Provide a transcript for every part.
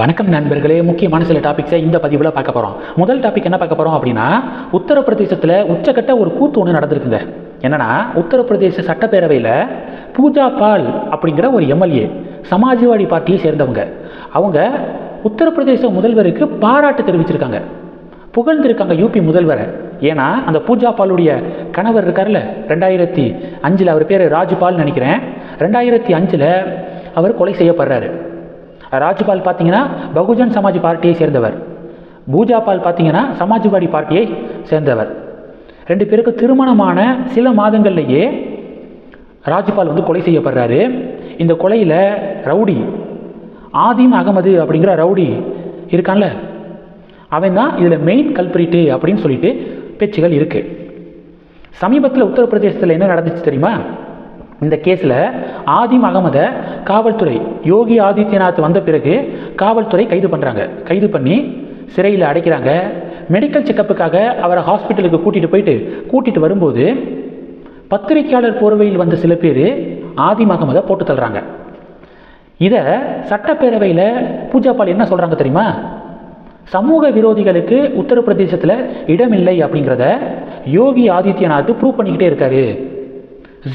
வணக்கம் நண்பர்களே. முக்கியமான சில டாபிக்ஸை இந்த பதிவில் பார்க்க போகிறோம் முதல் டாபிக் என்ன பார்க்க போகிறோம் அப்படின்னா உத்தரப்பிரதேசத்தில் உச்சக்கட்ட ஒரு கூத்து ஒன்று நடந்திருக்குங்க. என்னன்னா உத்தரப்பிரதேச சட்டப்பேரவையில் பூஜா பால் அப்படிங்கிற ஒரு எம்எல்ஏ சமாஜ்வாடி பார்ட்டியை சேர்ந்தவங்க. அவங்க உத்தரப்பிரதேச முதல்வருக்கு பாராட்டு தெரிவிச்சிருக்காங்க. புகழ்ந்திருக்காங்க யூபி முதல்வரை. ஏன்னா அந்த பூஜா பாலுடைய கணவர் இருக்கார்ல ரெண்டாயிரத்தி அஞ்சில் அவர் பேர் ராஜ்பால் நினைக்கிறேன். ரெண்டாயிரத்தி அஞ்சில் அவர் கொலை செய்யப்படுறாரு. ராஜ்பால் பார்த்தீங்கன்னா பகுஜன் சமாஜ் பார்ட்டியை சேர்ந்தவர். பூஜா பால் பார்த்தீங்கன்னா சமாஜ்வாடி பார்ட்டியை சேர்ந்தவர். ரெண்டு பேருக்கு திருமணமான சில மாதங்கள்லேயே ராஜ்பால் வந்து கொலை செய்யப்படுறாரு. இந்த கொலையில் ரவுடி ஆதிம் அகமது அப்படிங்கிற ரவுடி இருக்கான்ல அவன் தான் இதில் மெயின் கல்பிரிட்டு அப்படின்னு சொல்லிட்டு பேச்சுகள் இருக்குது சமீபத்தில் உத்தரப்பிரதேசத்தில் என்ன நடந்துச்சு தெரியுமா? இந்த கேஸில் ஆதிம் அகமதை காவல்துறை யோகி ஆதித்யநாத் வந்த பிறகு காவல்துறை கைது பண்ணுறாங்க கைது பண்ணி சிறையில் அடைக்கிறாங்க. மெடிக்கல் செக்கப்புக்காக அவரை ஹாஸ்பிட்டலுக்கு கூட்டிகிட்டு போயிட்டு கூட்டிகிட்டு வரும்போது பத்திரிகையாளர் போர்வையில் வந்த சில பேர் ஆதிம் அகமதை போட்டு தள்ளுறாங்க. இதை சட்டப்பேரவையில் பூஜாபால் என்ன சொல்கிறாங்க தெரியுமா? சமூக விரோதிகளுக்கு உத்தரப்பிரதேசத்தில் இடமில்லை அப்படிங்கிறத யோகி ஆதித்யநாத் ப்ரூவ் பண்ணிக்கிட்டே இருக்காரு.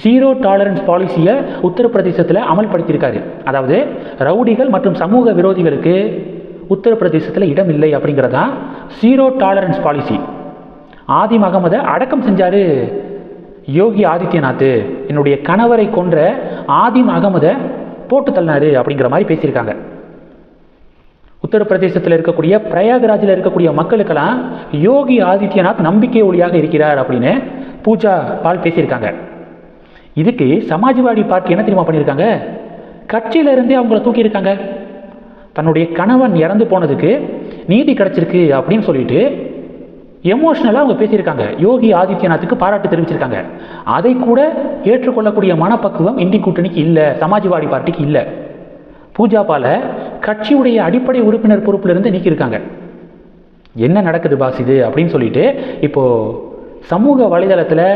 ஜீரோ டாலரன்ஸ் பாலிசியை உத்தரப்பிரதேசத்தில் அமல்படுத்தியிருக்காரு. அதாவது ரவுடிகள் மற்றும் சமூக விரோதிகளுக்கு உத்தரப்பிரதேசத்தில் இடம் இல்லை அப்படிங்கிறதான் ஜீரோ டாலரன்ஸ் பாலிசி ஆதிம் அகமதை அடக்கம் செஞ்சார் யோகி ஆதித்யநாத். என்னுடைய கணவரை கொன்ற ஆதிம் அகமதை போட்டு தள்ளினாரு அப்படிங்கிற மாதிரி பேசியிருக்காங்க. உத்தரப்பிரதேசத்தில் இருக்கக்கூடிய பிரயாகராஜில் இருக்கக்கூடிய மக்களுக்கெல்லாம் யோகி ஆதித்யநாத் நம்பிக்கை ஒளியாக இருக்கிறார் அப்படின்னு பூஜா பால் பேசியிருக்காங்க. இதுக்கு சமாஜ்வாடி பார்ட்டி என்ன தெரியுமா பண்ணியிருக்காங்க? கட்சியிலிருந்தே அவங்கள தூக்கியிருக்காங்க. தன்னுடைய கணவன் இறந்து போனதுக்கு நீதி கிடைச்சிருக்கு அப்படின்னு சொல்லிட்டு எமோஷ்னலாக அவங்க பேசியிருக்காங்க. யோகி ஆதித்யநாத்துக்கு பாராட்டு தெரிவிச்சிருக்காங்க. அதை கூட ஏற்றுக்கொள்ளக்கூடிய மனப்பக்குவம் இந்தி கூட்டணிக்கு இல்லை சமாஜ்வாடி பார்ட்டிக்கு இல்லை. பூஜாபால கட்சியுடைய அடிப்படை உறுப்பினர் பொறுப்பிலிருந்து நீக்கியிருக்காங்க. என்ன நடக்குது பாஸ் இது அப்படின்னு சொல்லிட்டு இப்போது சமூக வலைதளத்தில்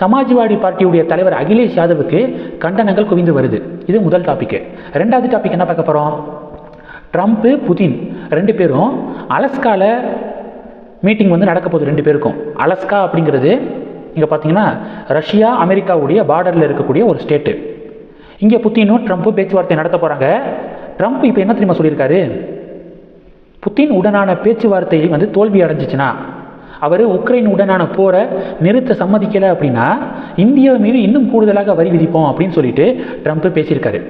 சமாஜ்வாடி பார்ட்டியுடைய தலைவர் அகிலேஷ் யாதவுக்கு கண்டனங்கள் குவிந்து வருது. இது முதல் டாபிக் ரெண்டாவது டாபிக் என்ன பார்க்க போகிறோம் ட்ரம்ப்பு புதின் ரெண்டு பேரும் அலஸ்காவில் மீட்டிங் வந்து நடக்க போகுது ரெண்டு பேருக்கும். அலஸ்கா அப்படிங்கிறது இங்கே பார்த்தீங்கன்னா ரஷ்யா அமெரிக்காவுடைய பார்டரில் இருக்கக்கூடிய ஒரு ஸ்டேட்டு இங்கே புத்தினும் ட்ரம்ப்பு பேச்சுவார்த்தை நடத்த போகிறாங்க ட்ரம்ப் இப்போ என்ன தெரியுமா சொல்லியிருக்காரு? புத்தின் உடனான பேச்சுவார்த்தை வந்து தோல்வி அடைஞ்சிச்சுன்னா அவர் உக்ரைன் உடனான போரை நிறுத்த சம்மதிக்கலை அப்படின்னா இந்தியா மீது இன்னும் கூடுதலாக வரி விதிப்போம் அப்படின்னு சொல்லிட்டு ட்ரம்ப் பேசியிருக்காரு.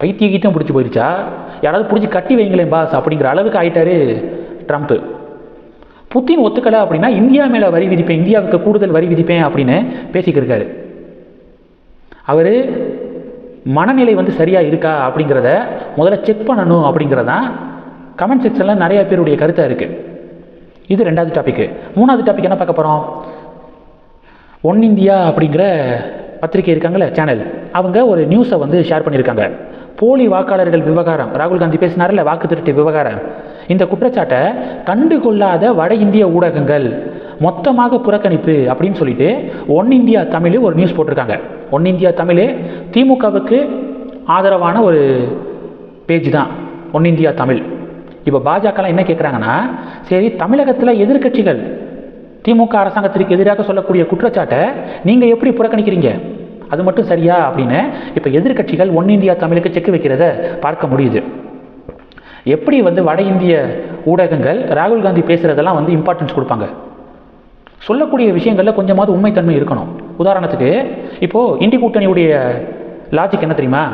பைத்தியகிட்டம் பிடிச்சி போயிடுச்சா யாராவது பிடிச்சி கட்டி வைங்களேன் பாஸ் அப்படிங்கிற அளவுக்கு ஆயிட்டாரு ட்ரம்ப்பு புத்தின் ஒத்துக்கலை அப்படின்னா இந்தியா மேலே வரி விதிப்பேன் இந்தியாவுக்கு கூடுதல் வரி விதிப்பேன் அப்படின்னு பேசிக்கிருக்காரு. அவர் மனநிலை வந்து சரியாக இருக்கா அப்படிங்கிறத முதல்ல செக் பண்ணணும் அப்படிங்கிறதான் கமெண்ட் செக்ஷனில் நிறையா பேருடைய கருத்தாக இருக்குது இது ரெண்டாவது டாப்பிக்கு மூணாவது டாபிக் என்ன பார்க்க போகிறோம் ஒன் இந்தியா அப்படிங்கிற பத்திரிகை இருக்காங்களே சேனல் அவங்க ஒரு நியூஸை வந்து ஷேர் பண்ணியிருக்காங்க. போலி வாக்காளர்கள் விவகாரம். ராகுல் காந்தி பேசினார்ல வாக்கு திருட்டு விவகாரம். இந்த குற்றச்சாட்டை கண்டுகொள்ளாத வட இந்திய ஊடகங்கள் மொத்தமாக புறக்கணிப்பு அப்படின்னு சொல்லிட்டு ஒன் இந்தியா தமிழ் ஒரு நியூஸ் போட்டிருக்காங்க. ஒன் இந்தியா தமிழ் திமுகவுக்கு ஆதரவான ஒரு பேஜ் தான் ஒன் இந்தியா தமிழ். இப்போ பாஜகலாம் என்ன கேட்குறாங்கன்னா சரி தமிழகத்தில் எதிர்க்கட்சிகள் திமுக அரசாங்கத்திற்கு எதிராக சொல்லக்கூடிய குற்றச்சாட்டை நீங்கள் எப்படி புறக்கணிக்கிறீங்க? அது மட்டும் சரியா அப்படின்னு இப்போ எதிர்க்கட்சிகள் ஒன் இந்தியா தமிழுக்கு செக் வைக்கிறத பார்க்க முடியுது. எப்படி வந்து வட இந்திய ஊடகங்கள் ராகுல் காந்தி பேசுகிறதெல்லாம் வந்து இம்பார்ட்டன்ஸ் கொடுப்பாங்க? சொல்லக்கூடிய விஷயங்களில் கொஞ்சமாவது உண்மைத்தன்மை இருக்கணும். உதாரணத்துக்கு இப்போது இந்தி கூட்டணியுடைய லாஜிக் என்ன தெரியுமா?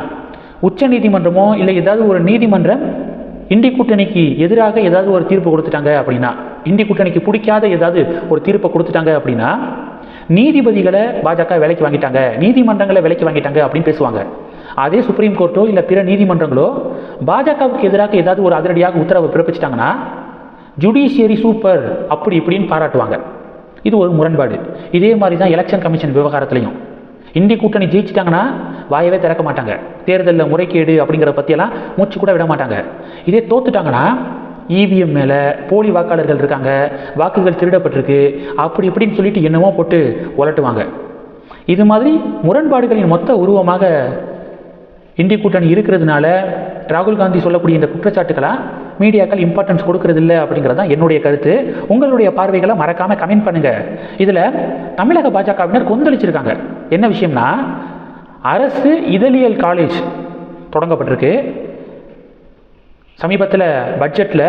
உச்ச நீதிமன்றமோ இல்லை ஏதாவது ஒரு நீதிமன்றம் இந்தி கூட்டணிக்கு எதிராக ஏதாவது ஒரு தீர்ப்பு கொடுத்துட்டாங்க அப்படின்னா இந்தி கூட்டணிக்கு பிடிக்காத ஏதாவது ஒரு தீர்ப்பை கொடுத்துட்டாங்க அப்படின்னா நீதிபதிகளை பாஜக விலைக்கு வாங்கிட்டாங்க நீதிமன்றங்களை விலைக்கு வாங்கிட்டாங்க அப்படின்னு பேசுவாங்க. அதே சுப்ரீம் கோர்ட்டோ இல்லை பிற நீதிமன்றங்களோ பாஜகவுக்கு எதிராக ஏதாவது ஒரு அதிரடியாக உத்தரவு பிறப்பிச்சிட்டாங்கன்னா ஜுடிஷியரி சூப்பர் அப்படி இப்படின்னு பாராட்டுவாங்க. இது ஒரு முரண்பாடு. இதே மாதிரி தான் எலெக்ஷன் கமிஷன் விவகாரத்துலையும். இந்தி கூட்டணி ஜெயிச்சிட்டாங்கன்னா வாயவே திறக்க மாட்டாங்க. தேர்தலில் முறைகேடு அப்படிங்கிற பற்றியெல்லாம் மூச்சு கூட விட மாட்டாங்க. இதே தோத்துட்டாங்கன்னா இவிஎம் மேலே போலி வாக்காளர்கள் இருக்காங்க வாக்குகள் திருடப்பட்டிருக்கு அப்படி இப்படின்னு சொல்லிட்டு என்னமோ போட்டு உலட்டுவாங்க. இது மாதிரி முரண்பாடுகளின் மொத்த உருவமாக இந்தி கூட்டணி இருக்கிறதுனால ராகுல் காந்தி சொல்லக்கூடிய இந்த குற்றச்சாட்டுக்களாக மீடியாக்கள் இம்பார்ட்டன்ஸ் கொடுக்கறதில்ல அப்படிங்கிறது தான் என்னுடைய கருத்து. உங்களுடைய பார்வைகளை மறக்காமல் கமெண்ட் பண்ணுங்கள் இதில் தமிழக பாஜகவினர் கொந்தளிச்சிருக்காங்க. என்ன விஷயம்னா அரசு இதழியல் காலேஜ் தொடங்கப்பட்டிருக்கு. சமீபத்தில் பட்ஜெட்டில்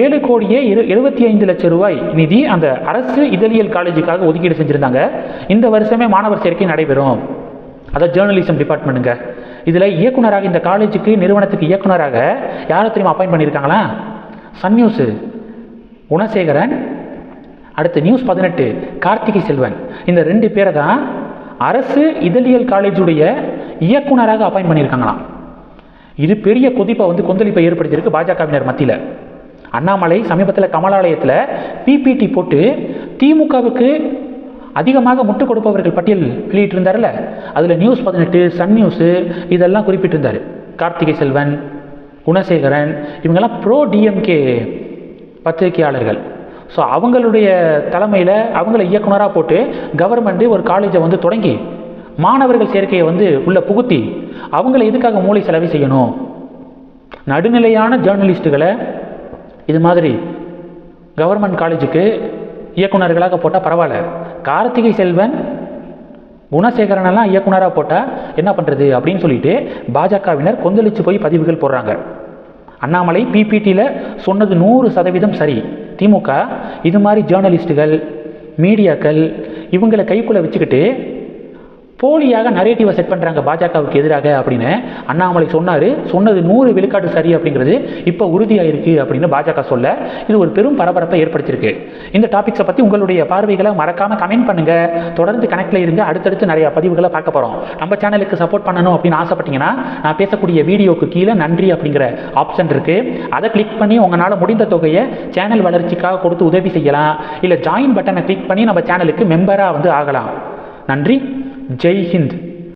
ஏழு கோடியே இரு எழுபத்தி ஐந்து லட்சம் ரூபாய் நிதி அந்த அரசு இதழியல் காலேஜுக்காக ஒதுக்கீடு செஞ்சுருந்தாங்க. இந்த வருஷமே மாணவர் சேர்க்கை நடைபெறும். அதான் ஜேர்னலிசம் டிபார்ட்மெண்ட்டுங்க இதில் இயக்குனராக இந்த காலேஜுக்கு நிறுவனத்துக்கு இயக்குனராக யாரை தெரியுமா அப்பாயின் பண்ணியிருக்காங்களா சன் நியூஸு குணசேகரன் அடுத்து நியூஸ் பதினெட்டு கார்த்திகை செல்வன். இந்த ரெண்டு பேரை தான் அரசு இதழியல் காலேஜுடைய இயக்குனராக அப்பாயின் பண்ணியிருக்காங்களாம். இது பெரிய கொதிப்பை வந்து கொந்தளிப்பை ஏற்படுத்தியிருக்கு பாஜகவினர் மத்தியில். அண்ணாமலை சமீபத்தில் கமலாலயத்தில் பிபிடி போட்டு திமுகவுக்கு அதிகமாக முட்டு கொடுப்பவர்கள் பட்டியல் வெளியிட்டிருந்தார்ல அதில் நியூஸ் பதினெட்டு சன் நியூஸு இதெல்லாம் குறிப்பிட்டிருந்தார். கார்த்திகை செல்வன் குணசேகரன் இவங்கெல்லாம் ப்ரோ டிஎம்கே பத்திரிகையாளர்கள். ஸோ அவங்களுடைய தலைமையில் அவங்கள இயக்குனராக போட்டு கவர்மெண்ட்டு ஒரு காலேஜை வந்து தொடங்கி மாணவர்கள் சேர்க்கையை வந்து உள்ள புகுத்தி அவங்கள எதுக்காக மூளை செலவு செய்யணும்? நடுநிலையான ஜேர்னலிஸ்ட்டுகளை இது மாதிரி கவர்மெண்ட் காலேஜுக்கு இயக்குனர்களாக போட்டால் பரவாயில்ல. கார்த்திகை செல்வன் குணசேகரனெல்லாம் இயக்குனராக போட்டால் என்ன பண்ணுறது அப்படின்னு சொல்லிட்டு பாஜகவினர் கொந்தளித்து போய் பதிவுகள் போடுறாங்க. அண்ணாமலை பிபிடியில் சொன்னது நூறு சதவீதம் சரி. திமுக இது மாதிரி ஜேர்னலிஸ்ட்டுகள் மீடியாக்கள் இவங்களை கைக்குள்ளே வச்சுக்கிட்டு போலியாக நரேட்டிவை செட் பண்ணுறாங்க பாஜகவுக்கு எதிராக அப்படின்னு அண்ணாமலை சொன்னார். சொன்னது நூறு விழுக்காடு சரி அப்படிங்கிறது இப்போ உறுதியாயிருக்கு அப்படின்னு பாஜக சொல்ல. இது ஒரு பெரும் பரபரப்பை ஏற்படுத்தியிருக்கு. இந்த டாபிக்ஸை பற்றி உங்களுடைய பார்வைகளை மறக்காமல் கமெண்ட் பண்ணுங்கள் தொடர்ந்து கனெக்டில் இருந்து அடுத்தடுத்து நிறைய பதிவுகளை பார்க்க போகிறோம் நம்ம சேனலுக்கு சப்போர்ட் பண்ணணும் அப்படின்னு ஆசைப்பட்டீங்கன்னா நான் பேசக்கூடிய வீடியோக்கு கீழே நன்றி அப்படிங்கிற ஆப்ஷன் இருக்குது அதை கிளிக் பண்ணி உங்களால் முடிந்த தொகையை சேனல் வளர்ச்சிக்காக கொடுத்து உதவி செய்யலாம். இல்லை ஜாயின் பட்டனை கிளிக் பண்ணி நம்ம சேனலுக்கு மெம்பராக வந்து ஆகலாம். நன்றி. Jai Hind.